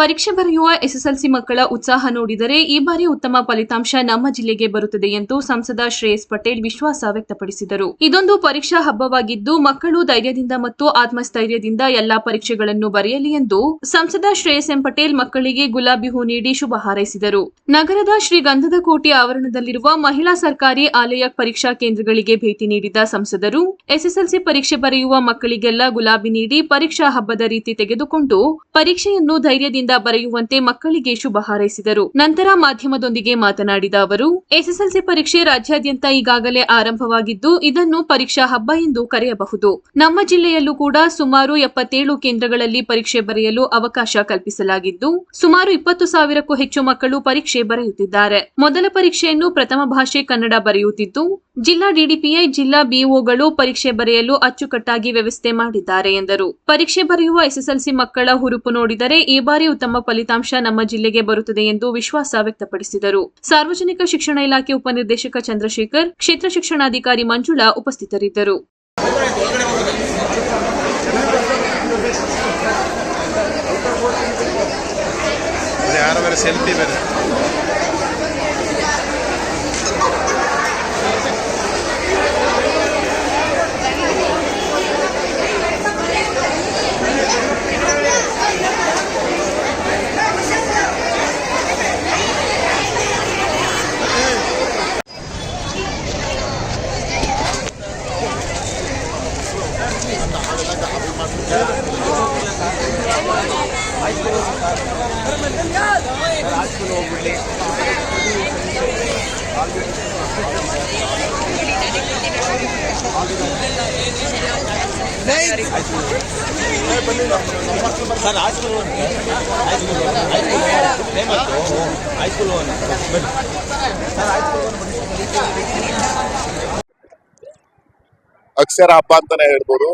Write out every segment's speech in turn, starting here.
ಪರೀಕ್ಷೆ ಬರೆಯುವ ಎಸ್ಎಸ್ಎಲ್ಸಿ ಮಕ್ಕಳ ಉತ್ಸಾಹ ನೋಡಿದರೆ ಈ ಬಾರಿ ಉತ್ತಮ ಫಲಿತಾಂಶ ನಮ್ಮ ಜಿಲ್ಲೆಗೆ ಬರುತ್ತದೆ ಎಂದು ಸಂಸದ ಶ್ರೇಯಸ್ ಪಟೇಲ್ ವಿಶ್ವಾಸ ವ್ಯಕ್ತಪಡಿಸಿದರು. ಇದೊಂದು ಪರೀಕ್ಷಾ ಹಬ್ಬವಾಗಿದ್ದು, ಮಕ್ಕಳು ಧೈರ್ಯದಿಂದ ಮತ್ತು ಆತ್ಮಸ್ಥೈರ್ಯದಿಂದ ಎಲ್ಲಾ ಪರೀಕ್ಷೆಗಳನ್ನು ಬರೆಯಲಿ ಎಂದು ಸಂಸದ ಶ್ರೇಯಸ್ ಎಂ ಪಟೇಲ್ ಮಕ್ಕಳಿಗೆ ಗುಲಾಬಿ ಹೂ ನೀಡಿ ಶುಭ ಹಾರೈಸಿದರು. ನಗರದ ಶ್ರೀ ಗಂಧದ ಕೋಟೆ ಆವರಣದಲ್ಲಿರುವ ಮಹಿಳಾ ಸರ್ಕಾರಿ ಆಲಯ ಪರೀಕ್ಷಾ ಕೇಂದ್ರಗಳಿಗೆ ಭೇಟಿ ನೀಡಿದ ಸಂಸದರು, ಎಸ್ಎಸ್ಎಲ್ಸಿ ಪರೀಕ್ಷೆ ಬರೆಯುವ ಮಕ್ಕಳಿಗೆಲ್ಲ ಗುಲಾಬಿ ನೀಡಿ ಪರೀಕ್ಷಾ ಹಬ್ಬದ ರೀತಿ ತೆಗೆದುಕೊಂಡು ಪರೀಕ್ಷೆಯನ್ನು ಧೈರ್ಯದಿಂದ ಬರೆಯುವಂತೆ ಮಕ್ಕಳಿಗೆ ಶುಭ ಹಾರೈಸಿದರು. ನಂತರ ಮಾಧ್ಯಮದೊಂದಿಗೆ ಮಾತನಾಡಿದ ಅವರು, ಎಸ್ಎಸ್ಎಲ್ಸಿ ಪರೀಕ್ಷೆ ರಾಜ್ಯಾದ್ಯಂತ ಈಗಾಗಲೇ ಆರಂಭವಾಗಿದ್ದು, ಇದನ್ನು ಪರೀಕ್ಷಾ ಹಬ್ಬ ಎಂದು ಕರೆಯಬಹುದು. ನಮ್ಮ ಜಿಲ್ಲೆಯಲ್ಲೂ ಕೂಡ ಸುಮಾರು ಎಪ್ಪತ್ತೇಳು ಕೇಂದ್ರಗಳಲ್ಲಿ ಪರೀಕ್ಷೆ ಬರೆಯಲು ಅವಕಾಶ ಕಲ್ಪಿಸಲಾಗಿದ್ದು, ಸುಮಾರು ಇಪ್ಪತ್ತು ಸಾವಿರಕ್ಕೂ ಹೆಚ್ಚು ಮಕ್ಕಳು ಪರೀಕ್ಷೆ ಬರೆಯುತ್ತಿದ್ದಾರೆ. ಮೊದಲ ಪರೀಕ್ಷೆಯನ್ನು ಪ್ರಥಮ ಭಾಷೆ ಕನ್ನಡ ಬರೆಯುತ್ತಿದ್ದು ಜಿಲ್ಲಾ ಡಿಡಿಪಿಐ ಜಿಲ್ಲಾ ಬಿಒಗಳು ಪರೀಕ್ಷೆ ಬರೆಯಲು ಅಚ್ಚುಕಟ್ಟಾಗಿ ವ್ಯವಸ್ಥೆ ಮಾಡಿದ್ದಾರೆ ಎಂದರು. ಪರೀಕ್ಷೆ ಬರೆಯುವ ಎಸ್ಎಸ್ಎಲ್ಸಿ ಮಕ್ಕಳ ಹುರುಪು ನೋಡಿದರೆ ಈ ಬಾರಿ ಉತ್ತಮ ಫಲಿತಾಂಶ ನಮ್ಮ ಜಿಲ್ಲೆಗೆ ಬರುತ್ತದೆ ಎಂದು ವಿಶ್ವಾಸ ವ್ಯಕ್ತಪಡಿಸಿದರು. ಸಾರ್ವಜನಿಕ ಶಿಕ್ಷಣ ಇಲಾಖೆ ಉಪನಿರ್ದೇಶಕ ಚಂದ್ರಶೇಖರ್, ಕ್ಷೇತ್ರ ಶಿಕ್ಷಣಾಧಿಕಾರಿ ಮಂಜುಳಾ ಉಪಸ್ಥಿತರಿದ್ದರು. ಸೆಲ್ಫಿ ಬೇರೆ sir high school high school high school ಅಕ್ಷರ ಹಬ್ಬ ಅಂತಾನೆ ಹೇಳ್ಬೋದು.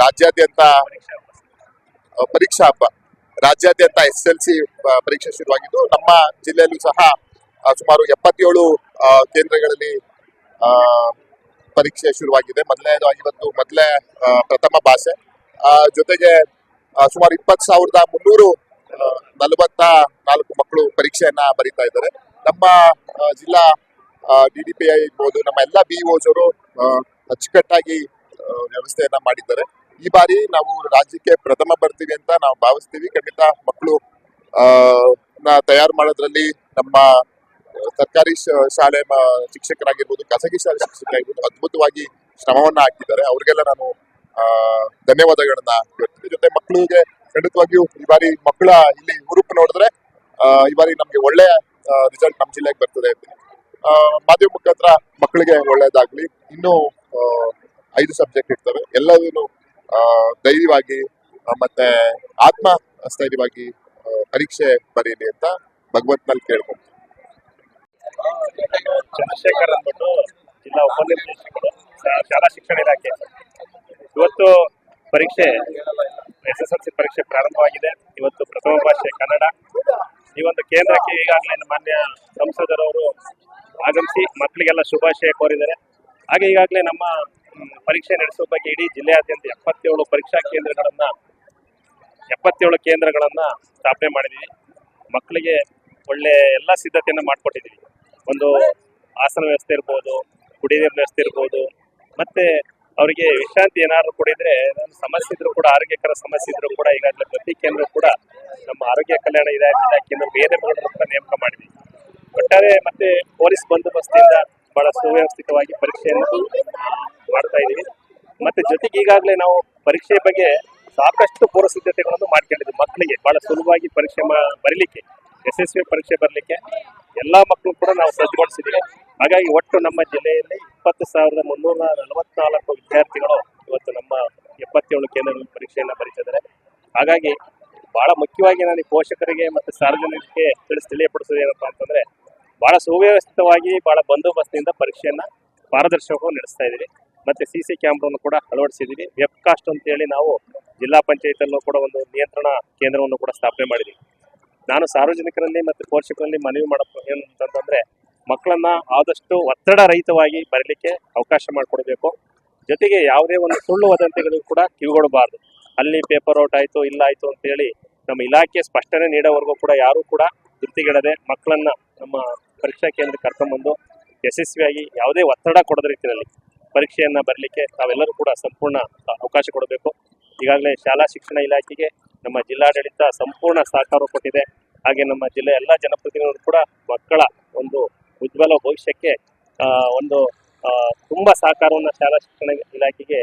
ರಾಜ್ಯಾದ್ಯಂತ ಪರೀಕ್ಷಾ ಹಬ್ಬ. ರಾಜ್ಯಾದ್ಯಂತ ಎಸ್ ಎಲ್ ಸಿ ಪರೀಕ್ಷೆ ಶುರುವಾಗಿದ್ದು, ನಮ್ಮ ಜಿಲ್ಲೆಯಲ್ಲೂ ಸಹ ಸುಮಾರು ಎಪ್ಪತ್ತೇಳು ಕೇಂದ್ರಗಳಲ್ಲಿ ಪರೀಕ್ಷೆ ಶುರುವಾಗಿದೆ. ಮೊದಲನೇದು ಇವತ್ತು ಮೊದಲೇ ಪ್ರಥಮ ಭಾಷೆ. ಜೊತೆಗೆ ಸುಮಾರು ಇಪ್ಪತ್ತು ಸಾವಿರದ ಮುನ್ನೂರು ನಲವತ್ತ ನಾಲ್ಕು ಮಕ್ಕಳು ಪರೀಕ್ಷೆಯನ್ನ ಬರೀತಾ ಇದ್ದಾರೆ. ನಮ್ಮ ಜಿಲ್ಲಾ ಡಿ ಡಿ ಪಿ ಐ ಇರ್ಬೋದು, ನಮ್ಮ ಎಲ್ಲ ಬಿ ಅವರು ಅಚ್ಚುಕಟ್ಟಾಗಿ ವ್ಯವಸ್ಥೆಯನ್ನ ಮಾಡಿದ್ದಾರೆ. ಈ ಬಾರಿ ನಾವು ರಾಜ್ಯಕ್ಕೆ ಪ್ರಥಮ ಬರ್ತೀವಿ ಅಂತ ನಾವು ಭಾವಿಸ್ತೀವಿ. ಖಂಡಿತ ಮಕ್ಕಳು ಆ, ನ ತಯಾರು ಮಾಡೋದ್ರಲ್ಲಿ ನಮ್ಮ ಸರ್ಕಾರಿ ಶಾಲೆ ಶಿಕ್ಷಕರಾಗಿರ್ಬೋದು ಖಾಸಗಿ ಶಾಲೆ ಶಿಕ್ಷಕರಾಗಿರ್ಬೋದು ಅದ್ಭುತವಾಗಿ ಶ್ರಮವನ್ನ ಹಾಕಿದ್ದಾರೆ. ಅವ್ರಿಗೆಲ್ಲ ನಾನು ಧನ್ಯವಾದಗಳನ್ನ ಹೇಳ್ತೀನಿ. ಜೊತೆ ಮಕ್ಕಳಿಗೆ ಖಂಡಿತವಾಗಿಯೂ ಈ ಬಾರಿ ಮಕ್ಕಳ ಇಲ್ಲಿ ಹುರುಪು ನೋಡಿದ್ರೆ ಈ ಬಾರಿ ನಮ್ಗೆ ಒಳ್ಳೆಯ ರಿಸಲ್ಟ್ ನಮ್ಮ ಜಿಲ್ಲೆಗೆ ಬರ್ತದೆ ಅಂತೀನಿ ಮಾಧ್ಯಮ ಮುಖಾಂತರ ಮಕ್ಕಳಿಗೆ ಒಳ್ಳೇದಾಗ್ಲಿ ಇನ್ನೂ ಐದು ಸಬ್ಜೆಕ್ಟ್ ಇರ್ತವೆ. ಎಲ್ಲದೂ ಧೈರ್ಯವಾಗಿ ಮತ್ತೆ ಆತ್ಮ ಸ್ಥೈರ್ಯವಾಗಿ ಪರೀಕ್ಷೆ ಬರೀಲಿ ಅಂತ ಭಗವಂತನಲ್ಲಿ ಕೇಳ್ಕೊಂತೀನಿ ಚಂದ್ರಶೇಖರ್ ಅಂದ್ಬಿಟ್ಟು ಜಿಲ್ಲಾ ಉಪನಿರ್ದೇಶಕರು ಶಾಲಾ ಶಿಕ್ಷಣ ಇಲಾಖೆ. ಇವತ್ತು ಪರೀಕ್ಷೆ ಎಸ್ ಎಸ್ ಎಲ್ ಸಿ ಪರೀಕ್ಷೆ ಪ್ರಾರಂಭವಾಗಿದೆ. ಇವತ್ತು ಪ್ರಥಮ ಭಾಷೆ ಕನ್ನಡ. ಈ ಒಂದು ಕೇಂದ್ರಕ್ಕೆ ಈಗಾಗಲೇ ಮಾನ್ಯ ಸಂಸದರವರು ಆಗಮಿಸಿ ಮಕ್ಕಳಿಗೆಲ್ಲ ಶುಭಾಶಯ ಕೋರಿದ್ದಾರೆ. ಹಾಗೆ ಈಗಾಗಲೇ ನಮ್ಮ ಪರೀಕ್ಷೆ ನಡೆಸುವ ಬಗ್ಗೆ ಇಡೀ ಜಿಲ್ಲೆಯಾದ್ಯಂತ ಎಪ್ಪತ್ತೇಳು ಪರೀಕ್ಷಾ ಕೇಂದ್ರಗಳನ್ನ, ಎಪ್ಪತ್ತೇಳು ಕೇಂದ್ರಗಳನ್ನ ಸ್ಥಾಪನೆ ಮಾಡಿದೀವಿ. ಮಕ್ಕಳಿಗೆ ಒಳ್ಳೆ ಎಲ್ಲ ಸಿದ್ಧತೆಯನ್ನು ಮಾಡಿಕೊಟ್ಟಿದ್ದೀವಿ ಒಂದು ಆಸನ ವ್ಯವಸ್ಥೆ ಇರ್ಬೋದು ಕುಡಿಯ ನೀರಿನ ವ್ಯವಸ್ಥೆ ಇರ್ಬೋದು. ಮತ್ತೆ ಅವರಿಗೆ ವಿಶ್ರಾಂತಿ ಏನಾದ್ರು ಕುಡಿದ್ರೆ ಸಮಸ್ಯೆ ಇದ್ರು ಕೂಡ, ಆರೋಗ್ಯಕರ ಸಮಸ್ಯೆ ಇದ್ರು ಕೂಡ, ಈಗಾಗಲೇ ಪ್ರತಿ ಕೇಂದ್ರ ಕೂಡ ನಮ್ಮ ಆರೋಗ್ಯ ಕಲ್ಯಾಣ ಇಲಾ- ಇಲಾಖೆಯಿಂದ ಬೇರೆ ಕೂಡ ನೇಮಕ ಮಾಡಿದ್ವಿ. ಒಟ್ಟಾರೆ ಮತ್ತೆ ಪೊಲೀಸ್ ಬಂದೋಬಸ್ತಿಂದ ಬಹಳ ಸುವ್ಯವಸ್ಥಿತವಾಗಿ ಪರೀಕ್ಷೆಯನ್ನು ಮಾಡ್ತಾ ಇದೀವಿ. ಮತ್ತೆ ಜೊತೆಗೆ ಈಗಾಗಲೇ ನಾವು ಪರೀಕ್ಷೆ ಬಗ್ಗೆ ಸಾಕಷ್ಟು ಪೂರ್ವ ಸಿದ್ಧತೆಗಳನ್ನು ಮಾಡ್ಕೊಂಡಿದ್ವಿ ಮಕ್ಕಳಿಗೆ ಬಹಳ ಸುಲಭವಾಗಿ ಪರೀಕ್ಷೆ ಬರೀಲಿಕ್ಕೆ, ಯಶಸ್ವಿ ಪರೀಕ್ಷೆ ಬರಲಿಕ್ಕೆ ಎಲ್ಲಾ ಮಕ್ಕಳು ಕೂಡ ನಾವು ಸಜ್ಜುಗೊಳಿಸಿದ್ದೀವಿ. ಹಾಗಾಗಿ ಒಟ್ಟು ನಮ್ಮ ಜಿಲ್ಲೆಯಲ್ಲಿ ಇಪ್ಪತ್ತು ಸಾವಿರದ ಮುನ್ನೂರ ನಲವತ್ನಾಲ್ಕು ವಿದ್ಯಾರ್ಥಿಗಳು ಇವತ್ತು ನಮ್ಮ ಎಪ್ಪತ್ತೇಳು ಕೇಂದ್ರಗಳಲ್ಲಿ ಪರೀಕ್ಷೆಯನ್ನು ಬರೀತಿದ್ದಾರೆ. ಹಾಗಾಗಿ ಬಹಳ ಮುಖ್ಯವಾಗಿ ನಾನು ಪೋಷಕರಿಗೆ ಮತ್ತು ಸಾರ್ವಜನಿಕರಿಗೆ ತಿಳಿಸಿ, ತಿಳಿಯಪಡಿಸೋದು ಏನಪ್ಪಾ ಅಂತಂದ್ರೆ ಬಹಳ ಸುವ್ಯವಸ್ಥಿತವಾಗಿ ಬಹಳ ಬಂದೋಬಸ್ತಿನಿಂದ ಪರೀಕ್ಷೆಯನ್ನ ಪಾರದರ್ಶಕವಾಗಿ ನಡೆಸ್ತಾ ಇದ್ದೀವಿ ಮತ್ತೆ ಸಿ ಸಿ ಕ್ಯಾಮ್ರಾವನ್ನು ಕೂಡ ಅಳವಡಿಸಿದ್ದೀವಿ ವೆಬ್ ಕಾಸ್ಟ್ ಅಂತೇಳಿ ನಾವು ಜಿಲ್ಲಾ ಪಂಚಾಯತಲ್ಲೂ ಕೂಡ ಒಂದು ನಿಯಂತ್ರಣ ಕೇಂದ್ರವನ್ನು ಕೂಡ ಸ್ಥಾಪನೆ ಮಾಡಿದ್ದೀವಿ. ನಾನು ಸಾರ್ವಜನಿಕರಲ್ಲಿ ಮತ್ತು ಪೋಷಕರಲ್ಲಿ ಮನವಿ ಮಾಡಪ್ಪ ಏನಂತಂದ್ರೆ, ಮಕ್ಕಳನ್ನ ಆದಷ್ಟು ಒತ್ತಡ ರಹಿತವಾಗಿ ಬರಲಿಕ್ಕೆ ಅವಕಾಶ ಮಾಡಿಕೊಡಬೇಕು. ಜೊತೆಗೆ ಯಾವುದೇ ಒಂದು ಸುಳ್ಳು ವದಂತಿಗಳಿಗೂ ಕೂಡ ಕಿವಿಗೊಡಬಾರ್ದು. ಅಲ್ಲಿ ಪೇಪರ್ ಔಟ್ ಆಯಿತು, ಇಲ್ಲ ಆಯಿತು ಅಂತೇಳಿ ನಮ್ಮ ಇಲಾಖೆ ಸ್ಪಷ್ಟನೆ ನೀಡೋವರೆಗೂ ಕೂಡ ಯಾರೂ ಕೂಡ ಧೃತಿಗೆಡದೆ ಮಕ್ಕಳನ್ನ ನಮ್ಮ ಪರೀಕ್ಷಾ ಕೇಂದ್ರಕ್ಕೆ ಕರ್ಕೊಂಡ್ಬಂದು ಯಶಸ್ವಿಯಾಗಿ ಯಾವುದೇ ಒತ್ತಡ ಕೊಡದ ರೀತಿಯಲ್ಲಿ ಪರೀಕ್ಷೆಯನ್ನು ಬರಲಿಕ್ಕೆ ತಾವೆಲ್ಲರೂ ಕೂಡ ಸಂಪೂರ್ಣ ಅವಕಾಶ ಕೊಡಬೇಕು. ಈಗಾಗಲೇ ಶಾಲಾ ಶಿಕ್ಷಣ ಇಲಾಖೆಗೆ ನಮ್ಮ ಜಿಲ್ಲಾಡಳಿತ ಸಂಪೂರ್ಣ ಸಹಕಾರ ಕೊಟ್ಟಿದೆ. ಹಾಗೆ ನಮ್ಮ ಜಿಲ್ಲೆಯ ಎಲ್ಲ ಜನಪ್ರತಿನಿಧಿಗಳು ಕೂಡ ಮಕ್ಕಳ ಒಂದು ಉಜ್ವಲ ಭವಿಷ್ಯಕ್ಕೆ ಒಂದು ತುಂಬ ತುಂಬಾ ಸಹಕಾರವನ್ನು ಶಾಲಾ ಶಿಕ್ಷಣ ಇಲಾಖೆಗೆ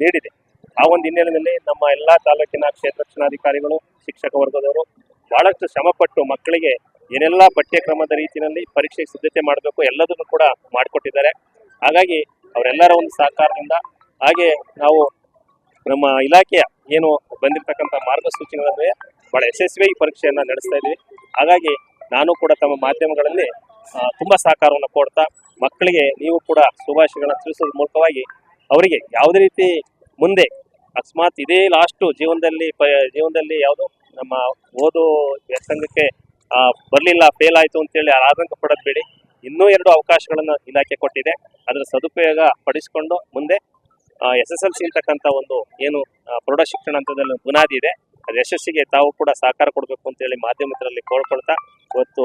ನೀಡಿದೆ. ಆ ಒಂದು ಹಿನ್ನೆಲೆಯಲ್ಲಿ ನಮ್ಮ ಎಲ್ಲ ತಾಲೂಕಿನ ಕ್ಷೇತ್ರ ರಕ್ಷಣಾಧಿಕಾರಿಗಳು ಶಿಕ್ಷಕ ವರ್ಗದವರು ಬಹಳಷ್ಟು ಶ್ರಮಪಟ್ಟು ಮಕ್ಕಳಿಗೆ ಏನೆಲ್ಲ ಪಠ್ಯಕ್ರಮದ ರೀತಿಯಲ್ಲಿ ಪರೀಕ್ಷೆಗೆ ಸಿದ್ಧತೆ ಮಾಡಬೇಕು ಎಲ್ಲದನ್ನು ಕೂಡ ಮಾಡಿಕೊಟ್ಟಿದ್ದಾರೆ. ಹಾಗಾಗಿ ಅವರೆಲ್ಲರ ಒಂದು ಸಹಕಾರದಿಂದ ಹಾಗೆ ನಾವು ನಮ್ಮ ಇಲಾಖೆಯ ಏನು ಬಂದಿರತಕ್ಕಂಥ ಮಾರ್ಗಸೂಚಿಗಳಲ್ಲಿ ಬಹಳ ಯಶಸ್ವಿಯಾಗಿ ಪರೀಕ್ಷೆಯನ್ನು ನಡೆಸ್ತಾ ಇದ್ದೀವಿ. ಹಾಗಾಗಿ ನಾನು ಕೂಡ ತಮ್ಮ ಮಾಧ್ಯಮಗಳಲ್ಲಿ ತುಂಬ ಸಹಕಾರವನ್ನು ಕೊಡ್ತಾ ಮಕ್ಕಳಿಗೆ ನೀವು ಕೂಡ ಶುಭಾಶಯಗಳನ್ನು ತಿಳಿಸೋದ್ರ ಮೂಲಕವಾಗಿ ಅವರಿಗೆ ಯಾವುದೇ ರೀತಿ ಮುಂದೆ ಅಕಸ್ಮಾತ್ ಇದೇ ಲಾಸ್ಟು ಜೀವನದಲ್ಲಿ ಜೀವನದಲ್ಲಿ ಯಾವುದು ನಮ್ಮ ಓದು ವ್ಯಾಸಂಗಕ್ಕೆ ಬರ್ಲಿಲ್ಲ ಫೇಲ್ ಆಯ್ತು ಅಂತೇಳಿ ಆತಂಕ ಪಡೋದ್ಬೇಡಿ ಇನ್ನೂ ಎರಡು ಅವಕಾಶಗಳನ್ನು ಇಲಾಖೆ ಕೊಟ್ಟಿದೆ. ಅದರ ಸದುಪಯೋಗ ಪಡಿಸಿಕೊಂಡು ಮುಂದೆ ಎಸ್ ಎಸ್ ಎಲ್ ಸಿ ಇರ್ತಕ್ಕಂಥ ಒಂದು ಏನು ಪ್ರೌಢ ಶಿಕ್ಷಣ ಹಂತದಲ್ಲಿ ಒಂದು ಬುನಾದಿ ಇದೆ. ಅದು ಯಶಸ್ಸಿಗೆ ತಾವು ಕೂಡ ಸಹಕಾರ ಕೊಡಬೇಕು ಅಂತೇಳಿ ಮಾಧ್ಯಮದಲ್ಲಿ ಕೋರ್ಕೊಳ್ತಾ ಇವತ್ತು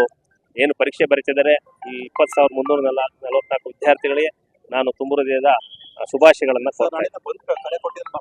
ಏನು ಪರೀಕ್ಷೆ ಬರೀತಿದ್ದಾರೆ ಈ ಇಪ್ಪತ್ತು ಸಾವಿರದ ಮುನ್ನೂರ ನಲ ನಲವತ್ನಾಲ್ಕು ವಿದ್ಯಾರ್ಥಿಗಳಿಗೆ ನಾನು ತುಂಬ ಹೃದಯದ ಆ, ಶುಭಾಶಯಗಳನ್ನ